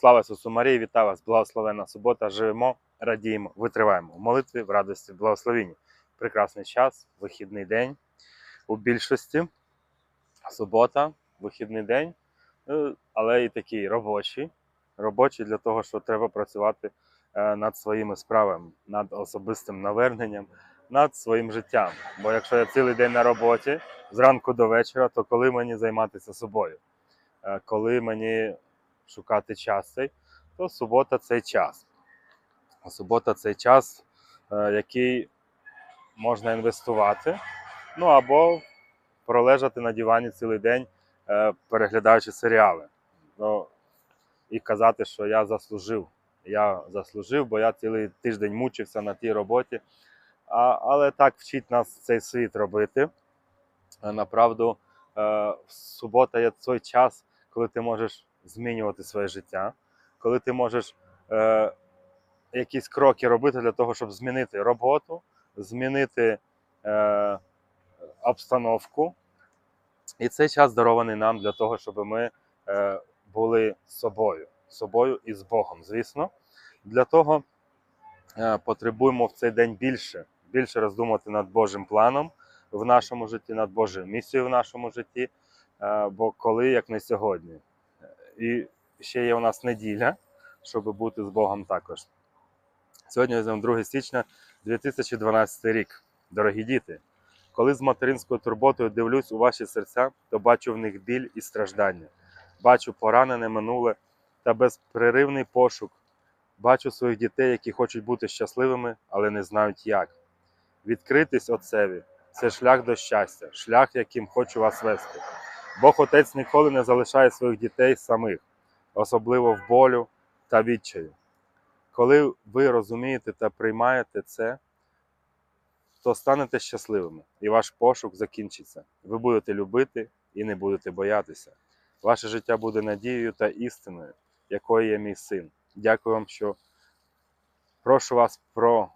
Слава Ісусу Марії, вітаю вас, благословенна субота. Живемо, радіємо, витриваємо в молитві, в радості, в благословенні. Прекрасний час, вихідний день у більшості. Субота, вихідний день, е, але і такий робочий. Робочий для того, що треба працювати е, над своїми справами, над особистим наверненням, над своїм життям. Бо якщо я цілий день на роботі, зранку до вечора, то коли мені займатися собою? Е, Коли мені шукати час цей, то субота цей час. А Субота цей час, е, який можна інвестувати, ну або пролежати на дивані цілий день, е, переглядаючи серіали. Ну, і казати, що я заслужив. Я заслужив, бо я цілий тиждень мучився на тій роботі. А, але так вчить нас цей світ робити. Е, Направду, субота є той час, коли ти можеш змінювати своє життя, коли ти можеш е, якісь кроки робити для того, щоб змінити роботу, змінити е, обстановку. І цей час дарований нам для того, щоб ми е, були собою, собою і з Богом, звісно. Для того е, потребуємо в цей день більше, більше роздумати над Божим планом в нашому житті, над Божою місією в нашому житті. Е, бо коли, як не сьогодні. І ще є у нас неділя, щоб бути з Богом також. Сьогодні візьмемо 2 січня 2012 рік. Дорогі діти, коли з материнською турботою дивлюсь у ваші серця, то бачу в них біль і страждання, бачу поранене минуле та безперервний пошук. Бачу своїх дітей, які хочуть бути щасливими, але не знають як. Відкритись Отцеві це шлях до щастя, шлях, яким хочу вас вести. Бог Отець ніколи не залишає своїх дітей самих, особливо в болю та відчаю. Коли ви розумієте та приймаєте це, то станете щасливими, і ваш пошук закінчиться. Ви будете любити і не будете боятися. Ваше життя буде надією та істиною, якою є мій син. Дякую вам, що прошу вас про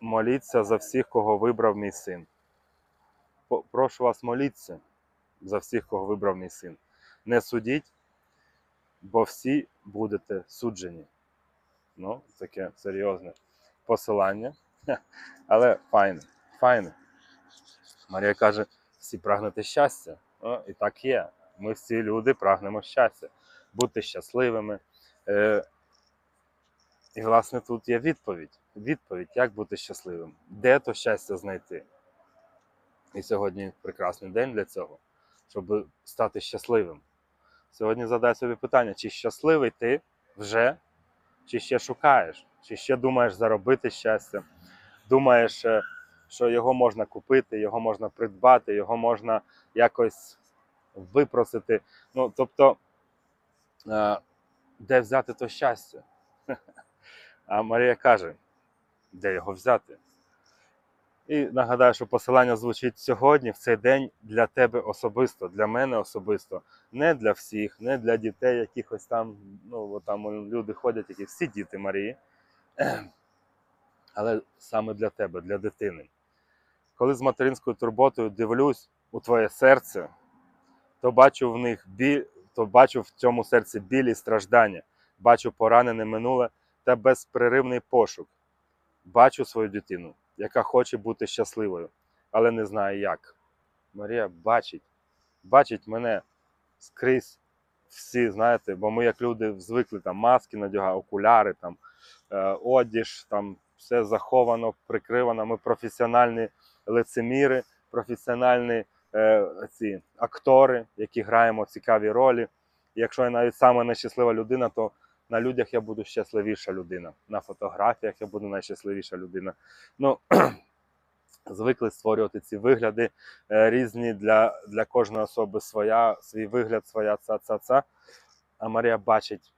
моліться за всіх, кого вибрав мій син. Прошу вас моліться за всіх, кого вибрав мій син. Не судіть, бо всі будете суджені. Ну, таке серйозне посилання. Але файне, файне. Марія каже: всі прагнете щастя. О, і так є. Ми всі люди прагнемо щастя, бути щасливими. Е, і, власне, тут є відповідь. Відповідь, як бути щасливим, де то щастя знайти. І сьогодні прекрасний день для цього щоб стати щасливим. Сьогодні задай собі питання, чи щасливий ти вже, чи ще шукаєш, чи ще думаєш заробити щастя, думаєш, е, що його можна купити, його можна придбати, його можна якось випросити. Ну, тобто, е, де взяти то щастя? А Марія каже, де його взяти? І нагадаю, що посилання звучить сьогодні, в цей день для тебе особисто, для мене особисто, не для всіх, не для дітей, якихось там, ну там люди ходять, які всі діти Марії, але саме для тебе, для дитини. Коли з материнською турботою дивлюсь у твоє серце, то бачу в них біль, то бачу в цьому серці біль і страждання, бачу поранене минуле та безперервний пошук. Бачу свою дитину, яка хоче бути щасливою, але не знає як. Марія бачить, бачить мене скрізь всі, знаєте, бо ми, як люди, звикли там маски надягаємо, окуляри, там, е, одіж, там все заховано, прикривано. Ми професіональні лицеміри, професіональні е, ці актори, які граємо цікаві ролі. Якщо я навіть саме нещаслива людина, то на людях я буду щасливіша людина. На фотографіях я буду найщасливіша людина. Ну, звикли створювати ці вигляди е, різні для, для кожної особи своя, свій вигляд, своя ца-ца-ца. А Марія бачить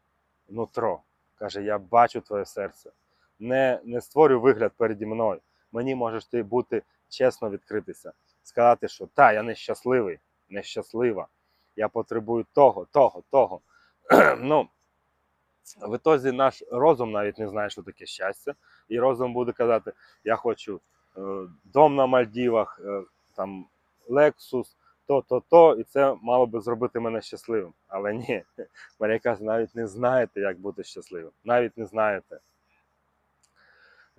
нутро. Каже: Я бачу твоє серце. Не, не створюй вигляд переді мною. Мені можеш ти бути чесно відкритися, сказати, що та, я нещасливий, нещаслива. Я потребую того, того, того. ну, в ітозі наш розум навіть не знає, що таке щастя. І розум буде казати: я хочу е, дом на Мальдівах, е, там Lexus, то, то, і це мало би зробити мене щасливим. Але ні, Марія каже, навіть не знаєте, як бути щасливим. Навіть не знаєте.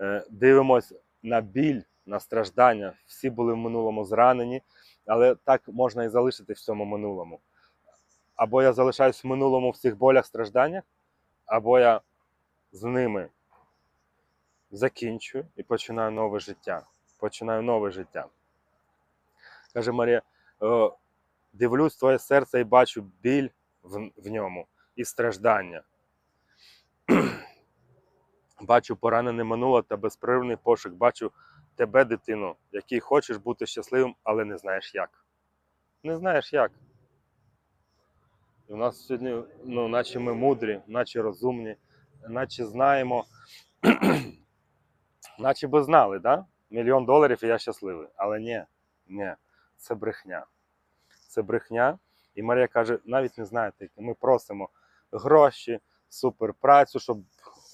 Е, Дивимось на біль, на страждання. Всі були в минулому зранені, але так можна і залишити в цьому минулому. Або я залишаюсь в минулому в цих болях, стражданнях, або я з ними закінчую і починаю нове життя. Починаю нове життя. Каже Марія, «Е, дивлюсь твоє серце і бачу біль в, в ньому і страждання. бачу поранене минуле та безперервний пошук. Бачу тебе, дитину, який хочеш бути щасливим, але не знаєш як. Не знаєш як. І у нас сьогодні, ну, наче ми мудрі, наче розумні, наче знаємо, наче би знали, да? мільйон доларів і я щасливий. Але ні, ні, це брехня. Це брехня. І Марія каже: навіть не знаєте, ми просимо гроші, суперпрацю, щоб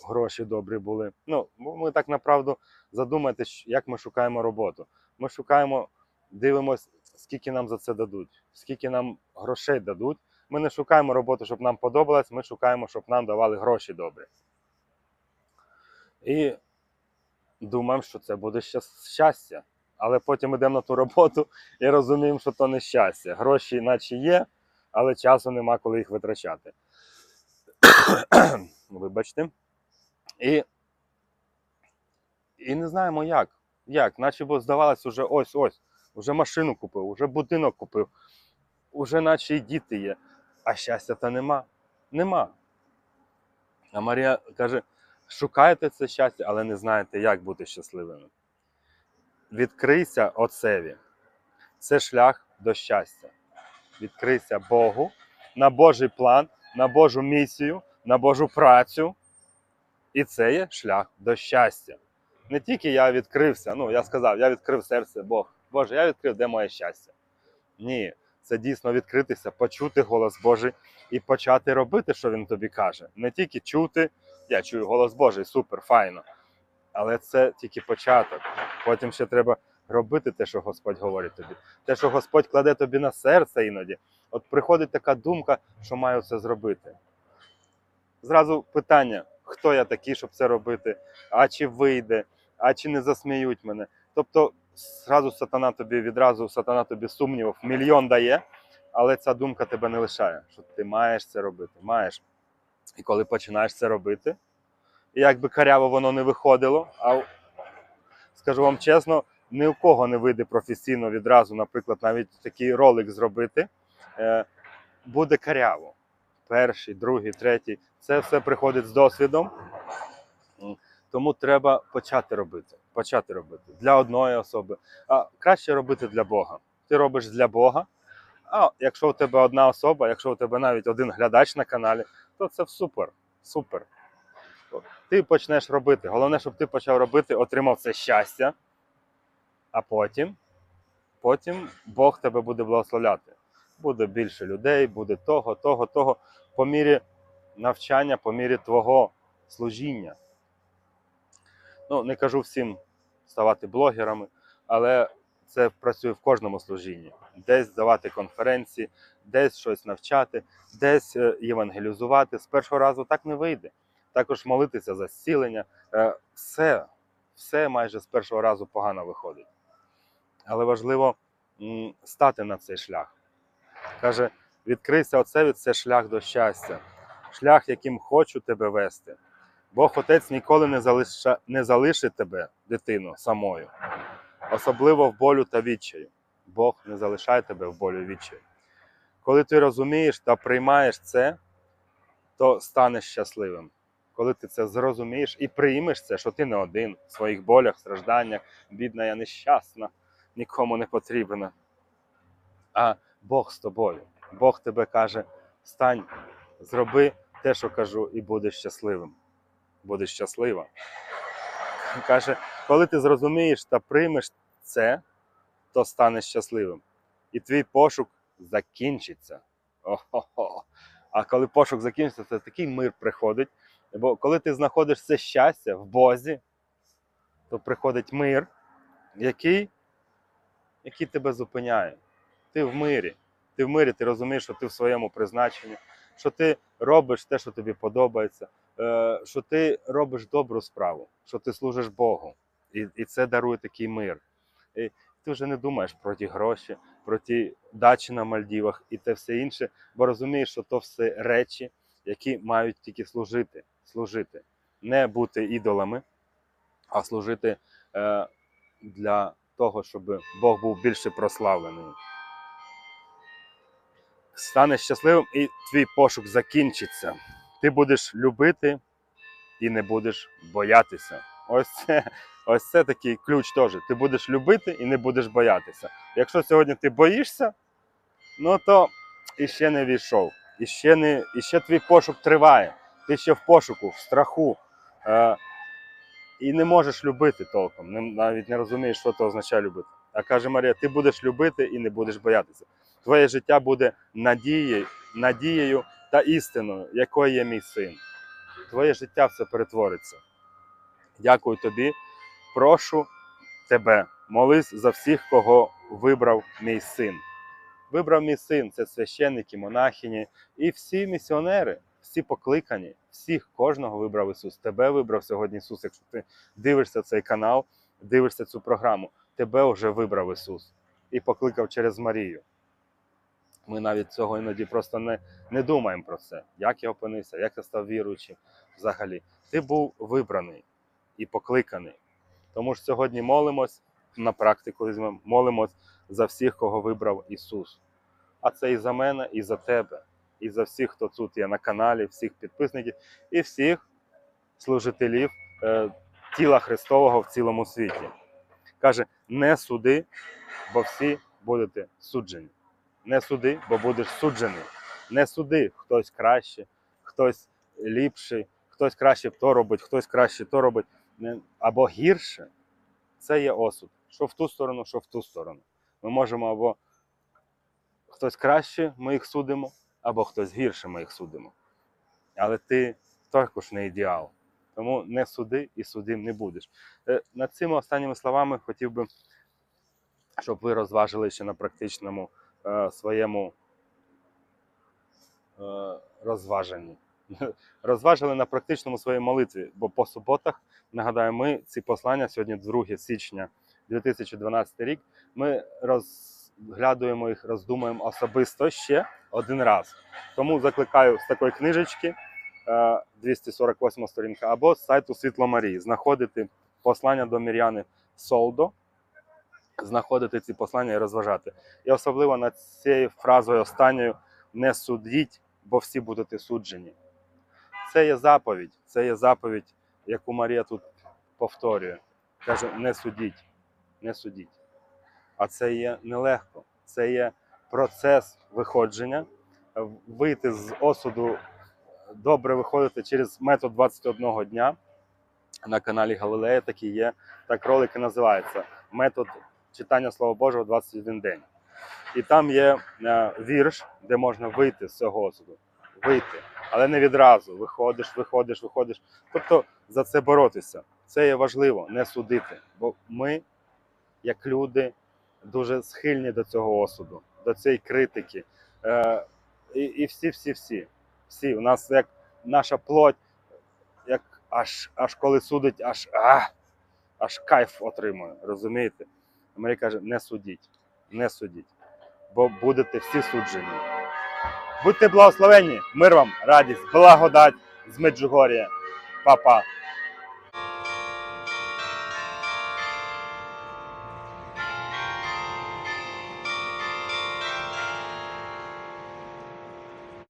гроші добрі були. Ну, ми так направду задумайтесь, як ми шукаємо роботу. Ми шукаємо, дивимось, скільки нам за це дадуть, скільки нам грошей дадуть. Ми не шукаємо роботу, щоб нам подобалось, ми шукаємо, щоб нам давали гроші добрі. І думаємо, що це буде щастя. Але потім йдемо на ту роботу і розуміємо, що то не щастя. Гроші, наче є, але часу нема, коли їх витрачати. Вибачте. І, і не знаємо як. Як? Наче бо здавалось, уже ось-ось, вже машину купив, вже будинок купив, уже наче і діти є. А щастя то нема. Нема. А Марія каже: шукаєте це щастя, але не знаєте, як бути щасливими. Відкрийся Отцеві. Це шлях до щастя. Відкрийся Богу на Божий план, на Божу місію, на Божу працю. І це є шлях до щастя. Не тільки я відкрився, ну я сказав, я відкрив серце Бог. Боже, я відкрив, де моє щастя. Ні, це дійсно відкритися, почути голос Божий і почати робити, що він тобі каже. Не тільки чути, я чую голос Божий, супер, файно. Але це тільки початок. Потім ще треба робити те, що Господь говорить тобі. Те, що Господь кладе тобі на серце іноді. От приходить така думка, що маю це зробити. Зразу питання, хто я такий, щоб це робити, а чи вийде, а чи не засміють мене. Тобто, зразу сатана тобі відразу сатана тобі сумнівів мільйон дає, але ця думка тебе не лишає, що ти маєш це робити, маєш. І коли починаєш це робити, і як би каряво воно не виходило, а скажу вам чесно, ні у кого не вийде професійно відразу, наприклад, навіть такий ролик зробити, е, буде каряво. Перший, другий, третій. Це все приходить з досвідом. Тому треба почати робити. Почати робити для одної особи. А краще робити для Бога. Ти робиш для Бога. А якщо у тебе одна особа, якщо у тебе навіть один глядач на каналі, то це супер. Супер. Ти почнеш робити. Головне, щоб ти почав робити, отримав це щастя. А потім, потім Бог тебе буде благословляти. Буде більше людей, буде того, того, того, по мірі навчання, по мірі твого служіння. Ну, не кажу всім ставати блогерами, але це працює в кожному служінні. Десь давати конференції, десь щось навчати, десь е, євангелізувати. З першого разу так не вийде. Також молитися за зцілення. Е, Все, все майже з першого разу погано виходить. Але важливо стати на цей шлях. Каже, відкрийся оце це шлях до щастя, шлях, яким хочу тебе вести. Бог Отець ніколи не, залиша, не залишить тебе, дитину, самою, особливо в болю та відчаю. Бог не залишає тебе в болю відчаю. Коли ти розумієш та приймаєш це, то станеш щасливим. Коли ти це зрозумієш і приймеш це, що ти не один в своїх болях, стражданнях, бідна, я нещасна, нікому не потрібна. А Бог з тобою. Бог тебе каже: стань, зроби те, що кажу, і будеш щасливим. Будеш щаслива. Каже, коли ти зрозумієш та приймеш це, то станеш щасливим. І твій пошук закінчиться. А коли пошук закінчиться, це такий мир приходить. Бо коли ти знаходиш це щастя в Бозі, то приходить мир, який, який тебе зупиняє. ти в мирі. Ти в мирі, ти розумієш, що ти в своєму призначенні, що ти робиш те, що тобі подобається, що ти робиш добру справу, що ти служиш Богу. І, і це дарує такий мир. І ти вже не думаєш про ті гроші, про ті дачі на Мальдівах і те все інше, бо розумієш, що то все речі, які мають тільки служити, служити, не бути ідолами, а служити е, для того, щоб Бог був більше прославлений. Станеш щасливим і твій пошук закінчиться. Ти будеш любити і не будеш боятися. Ось це, ось це такий ключ теж. Ти будеш любити і не будеш боятися. Якщо сьогодні ти боїшся, ну то іще не війшов. Іще, не, іще твій пошук триває. Ти ще в пошуку, в страху. Е, і не можеш любити толком. Не, навіть не розумієш, що це означає любити. А каже Марія, ти будеш любити і не будеш боятися. Твоє життя буде надією, надією та істиною, якою є мій син. Твоє життя все перетвориться. Дякую тобі. Прошу тебе, молись за всіх, кого вибрав мій син. Вибрав мій син це священники, монахині і всі місіонери, всі покликані, всіх кожного вибрав Ісус. Тебе вибрав сьогодні Ісус. Якщо ти дивишся цей канал, дивишся цю програму, тебе вже вибрав Ісус і покликав через Марію. Ми навіть цього іноді просто не, не думаємо про це. Як я опинився, як я став віруючим взагалі. Ти був вибраний і покликаний. Тому ж сьогодні молимось на практику візьмемо, молимось за всіх, кого вибрав Ісус. А це і за мене, і за тебе, і за всіх, хто тут є на каналі, всіх підписників, і всіх служителів е, тіла Христового в цілому світі. Каже: не суди, бо всі будете суджені. Не суди, бо будеш суджений. Не суди, хтось краще, хтось ліпший, хтось краще то робить, хтось краще то робить, або гірше. Це є осуд. Що в ту сторону, що в ту сторону. Ми можемо або хтось краще, ми їх судимо, або хтось гірше, ми їх судимо. Але ти також не ідеал. Тому не суди і судим не будеш. Е, Над цими останніми словами хотів би, щоб ви розважили ще на практичному своєму е, розваженні. Розважили на практичному своїй молитві, бо по суботах, нагадаю, ми ці послання сьогодні 2 січня 2012 рік. Ми розглядуємо їх, роздумуємо особисто ще один раз. Тому закликаю з такої книжечки е, 248 сторінка або з сайту Світло Марії знаходити послання до Мір'яни Солдо, знаходити ці послання і розважати. І особливо над цією фразою останньою не судіть, бо всі будете суджені. Це є заповідь, це є заповідь, яку Марія тут повторює. Каже: не судіть, не судіть. А це є нелегко. Це є процес виходження. Вийти з осуду добре виходити через метод 21 дня. На каналі Галилея такий є. Так ролик і називається Метод читання Слова Божого 21 день. І там є е, вірш, де можна вийти з цього осуду. Вийти. Але не відразу. Виходиш, виходиш, виходиш. Тобто за це боротися. Це є важливо, не судити. Бо ми, як люди, дуже схильні до цього осуду, до цієї критики. Е, і, і всі, всі, всі. Всі. У нас як наша плоть, як аж, аж коли судить, аж, а, аж кайф отримує. Розумієте? Марія каже: не судіть, не судіть, бо будете всі суджені. Будьте благословенні, мир вам, радість, благодать з Меджугорія, Па-па.